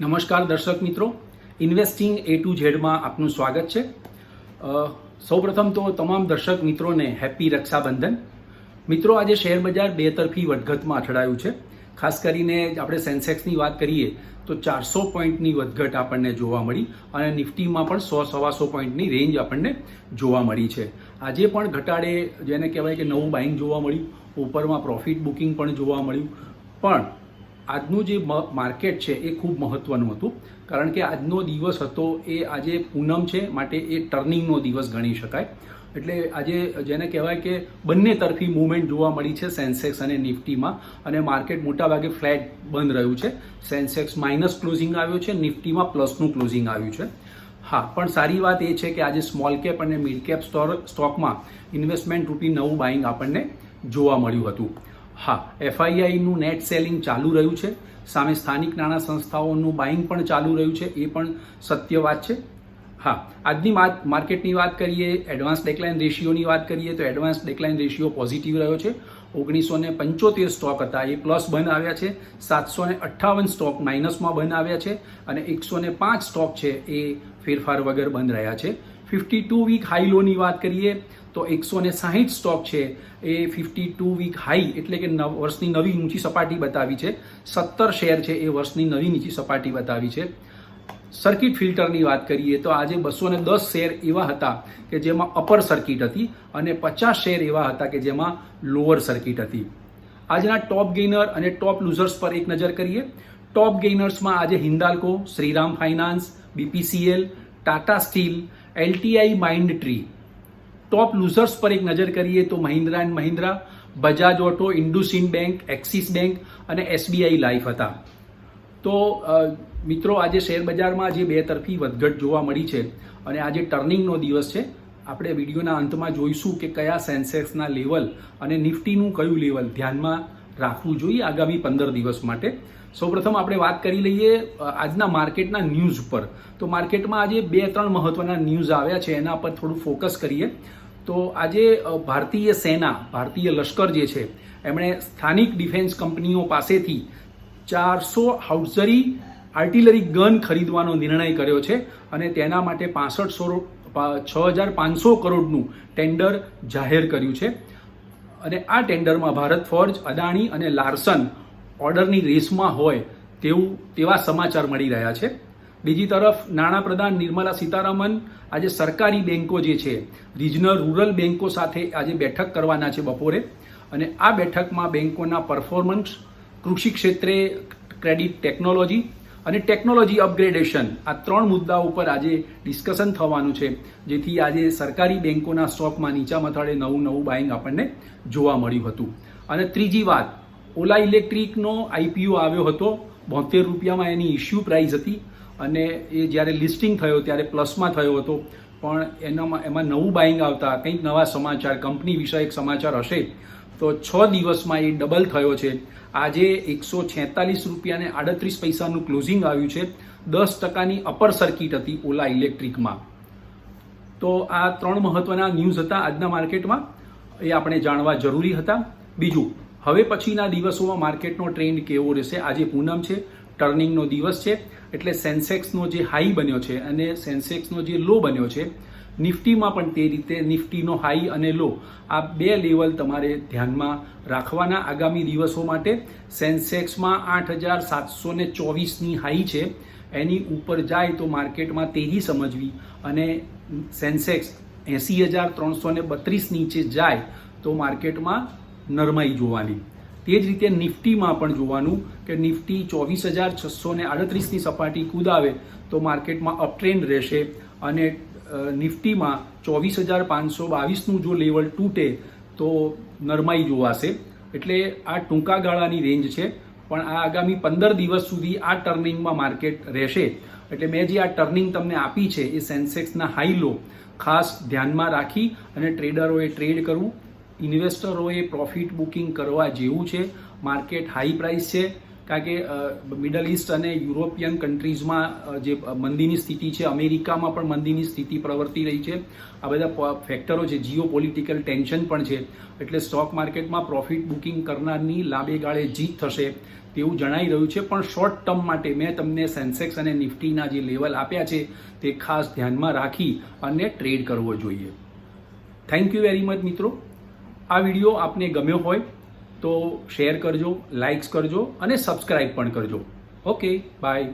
નમસ્કાર દર્શક મિત્રો. ઇન્વેસ્ટિંગ એ ટુ ઝેડમાં આપનું સ્વાગત છે. સૌપ્રથમ તો તમામ દર્શક મિત્રોને હેપી રક્ષાબંધન. મિત્રો, આજે શેર બજાર બે તરફી વધઘટમાં અથડાયું છે. ખાસ કરીને આપણે સેન્સેક્સની વાત કરીએ તો ચારસો પોઈન્ટની વધઘટ આપણને જોવા મળી અને નિફ્ટીમાં પણ સો સવાસો પોઈન્ટની રેન્જ આપણને જોવા મળી છે. આજે પણ ઘટાડે જેને કહેવાય કે નવું બાઇંગ જોવા મળ્યું. ઉપરમાં પ્રોફિટ બુકિંગ પણ જોવા મળ્યું. પણ આજનું જે માર્કેટ છે એ ખૂબ મહત્વનું હતું. કારણ કે આજનો દિવસ હતો એ આજે પૂનમ છે, માટે એ ટર્નિંગનો દિવસ ગણી શકાય. એટલે આજે જેને કહેવાય કે બંને તરફી મૂવમેન્ટ જોવા મળી છે સેન્સેક્સ અને નિફ્ટીમાં. અને માર્કેટ મોટાભાગે ફ્લેટ બંધ રહ્યું છે. સેન્સેક્સ માઇનસ ક્લોઝિંગ આવ્યું છે, નિફ્ટીમાં પ્લસનું ક્લોઝિંગ આવ્યું છે. હા, પણ સારી વાત એ છે કે આજે સ્મોલ કેપ અને મિડ કેપ સ્ટોકમાં ઇન્વેસ્ટમેન્ટ રૂપી નવું બાઇંગ આપણને જોવા મળ્યું હતું. હા એફઆઈઆઈનું નેટ સેલિંગ ચાલુ રહ્યું છે. સામે સ્થાનિક નાણાં સંસ્થાઓનું બાઇંગ પણ ચાલુ રહ્યું છે. એ પણ સત્ય વાત છે. હા, આજની માર્કેટની વાત કરીએ એડવાન્સ ડેકલાઇન રેશિયોની વાત કરીએ, તો એડવાન્સ ડેકલાઇન રેશિયો પોઝિટિવ રહ્યો છે. ઓગણીસો ને પંચોતેર સ્ટોક હતા. એ પ્લસ બંધ આવ્યા છે. સાતસો ને અઠ્ઠાવન સ્ટોક માઇનસમાં બંધ આવ્યા છે. અને એકસો ને પાંચ સ્ટોક છે, એ ફેરફાર વગર બંધ રહ્યા છે. ફિફ્ટી ટુ વીક હાઈ લોની વાત કરીએ, તો એકસો ને સાહીઠ સ્ટોક છે. એ ફિફ્ટી ટુ વીક હાઈ એટલે કે વર્ષની નવી ઊંચી સપાટી બતાવી છે. સત્તર શેર છે એ વર્ષની નવી નીચી સપાટી બતાવી છે. સર્કિટ ફિલ્ટરની વાત કરીએ, તો આજે બસો ને દસ શેર એવા હતા કે જેમાં અપર સર્કિટ હતી અને પચાસ શેર એવા હતા કે જેમાં લોઅર સર્કિટ હતી. આજના ટોપ ગેઇનર અને ટોપ લૂઝર્સ પર એક નજર કરીએ. ટોપ ગેઇનર્સમાં આજે Hindalco, Shriram finance BPCL Tata steel LTI mind tree top losers પર એક નજર કરીએ તો Mahindra and Mahindra Bajaj auto IndusInd bank Axis bank અને એસબીઆઈ લાઈફ હતા. તો મિત્રો, આજે શેર બજારમાં જે બે તરફી વધઘટ જોવા મળી છે અને આજે ટર્નિંગનો દિવસ છે, આપણે વિડીયોના અંતમાં જોઈશું કે કયા સેન્સેક્સના લેવલ અને નિફ્ટીનું કયું લેવલ. ધ્યાનમાં રાખવું જોઈએ આગામી પંદર દિવસ માટે. સૌપ્રથમ આપણે વાત કરી લઈએ આજના માર્કેટના ન્યૂઝ પર. તો માર્કેટમાં આજે બે, ત્રણ મહત્વના ન્યૂઝ આવ્યા છે, એના પર થોડું ફોકસ કરીએ. તો આજે ભારતીય સેના, ભારતીય લશ્કર જે છે, એમણે સ્થાનિક ડિફેન્સ કંપનીઓ પાસેથી ચારસો હાઉસરી આર્ટિલરી ગન ખરીદવાનો નિર્ણય કર્યો છે અને તેના માટે પાસઠસો છ હજાર પાંચસો કરોડનું ટેન્ડર જાહેર કર્યું છે. અને આ ટેન્ડરમાં ભારત ફોર્જ, અદાણી અને લાર્સન ઓર્ડરની રેસમાં હોય તેવું, તેવા સમાચાર મળી રહ્યા છે. બીજી તરફ નાણાપ્રધાન નિર્મલા સીતારામન આજે સરકારી બેન્કો જે છે રિજનલ રૂરલ બેન્કો સાથે આજે બેઠક કરવાના છે બપોરે. અને આ બેઠકમાં બેન્કોના પરફોર્મન્સ કૃષિ ક્ષેત્રે ક્રેડિટ ટેકનોલોજી અને ટેકનોલોજી અપગ્રેડેશન આ ત્રણ મુદ્દા ઉપર આજે ડિસ્કશન થવાનું છે, જેથી આજે સરકારી બેન્કોના સ્ટોકમાં નીચા મથાળે નવું નવું બાઇંગ આપણને જોવા મળ્યું હતું. અને ત્રીજી વાત, ઓલા ઇલેક્ટ્રિકનો આઈપીઓ આવ્યો હતો, બોતેર રૂપિયામાં એની ઇશ્યુ પ્રાઇસ હતી અને એ જ્યારે લિસ્ટિંગ થયો ત્યારે પ્લસમાં થયો હતો. પણ એનામાં એમાં નવું બાઇંગ આવતા કંઈક નવા સમાચાર, કંપની વિષયક સમાચાર હશે તો છ દિવસમાં એ ડબલ થયો છે. આજે એકસો છેતાલીસ રૂપિયા અને આડત્રીસ પૈસાનું ક્લોઝિંગ આવ્યું છે. દસ ટકાની અપર સર્કિટ હતી ઓલા ઇલેક્ટ્રિકમાં તો આ ત્રણ મહત્વના ન્યૂઝ હતા આજના માર્કેટમાં એ આપણે જાણવા જરૂરી હતા. બીજું, હવે પછીના દિવસોમાં માર્કેટનો ટ્રેન્ડ કેવો રહેશે? આજે પૂનમ છે ટર્નિંગનો દિવસ છે. એટલે સેન્સેક્સનો જે હાઈ બન્યો છે અને સેન્સેક્સનો જે લો બન્યો છે નિફ્ટીમાં પણ તે રીતે નિફ્ટીનો હાઈ અને લો આ બે લેવલ તમારે ધ્યાનમાં રાખવાના આગામી દિવસો માટે. સેન્સેક્સમાં આઠ હજાર સાતસો ને ચોવીસની હાઈ છે. એની ઉપર જાય તો માર્કેટમાં તેજી સમજવી અને સેન્સેક્સ એંસી હજાર ત્રણસો ને બત્રીસ નીચે જાય તો માર્કેટમાં નરમાઈ જોવાની. તે જ રીતે નિફ્ટીમાં પણ જોવાનું કે નિફ્ટી ચોવીસ હજાર છસો ને આડત્રીસની સપાટી કૂદાવે તો માર્કેટમાં અપટ્રેન્ડ રહેશે અને નિફ્ટીમાં ચોવીસ હજાર પાંચસો બાવીસનું જો લેવલ તૂટે તો નરમાઈ જોવાશે. એટલે આ ટૂંકા ગાળાની રેન્જ છે, પણ આ આગામી પંદર દિવસ સુધી આ ટર્નિંગમાં માર્કેટ રહેશે. એટલે મેં જે આ ટર્નિંગ તમને આપી છે, એ સેન્સેક્સના હાઈ લો. ખાસ ધ્યાનમાં રાખી અને ટ્રેડરોએ ટ્રેડ કરવું. ઇન્વેસ્ટરોએ પ્રોફિટ બુકિંગ કરવા જેવું છે. માર્કેટ હાઈ પ્રાઇસ છે. કારણ કે મિડલ ઇસ્ટ અને યુરોપિયન કન્ટ્રીઝમાં જે મંદીની સ્થિતિ છે, અમેરિકામાં પણ મંદીની સ્થિતિ પ્રવર્તી રહી છે. આ બધા ફેક્ટરો છે જીઓ પોલિટિકલ ટેન્શન પણ છે. એટલે સ્ટોક માર્કેટમાં પ્રોફિટ બુકિંગ કરનારની લાંબે ગાળે જીત થશે તેવું જણાઈ રહ્યું છે. પણ શોર્ટ ટર્મ માટે મેં તમને સેન્સેક્સ અને નિફ્ટીના જે લેવલ આપ્યા છે, તે ખાસ ધ્યાનમાં રાખી અને ટ્રેડ કરવો જોઈએ. થેન્ક યુ વેરી મચ મિત્રો. આ વીડિયો આપને ગમ્યો હોય તો શેર કરજો લાઇક્સ કરજો અને સબસ્ક્રાઈબ પણ કરજો. Okay bye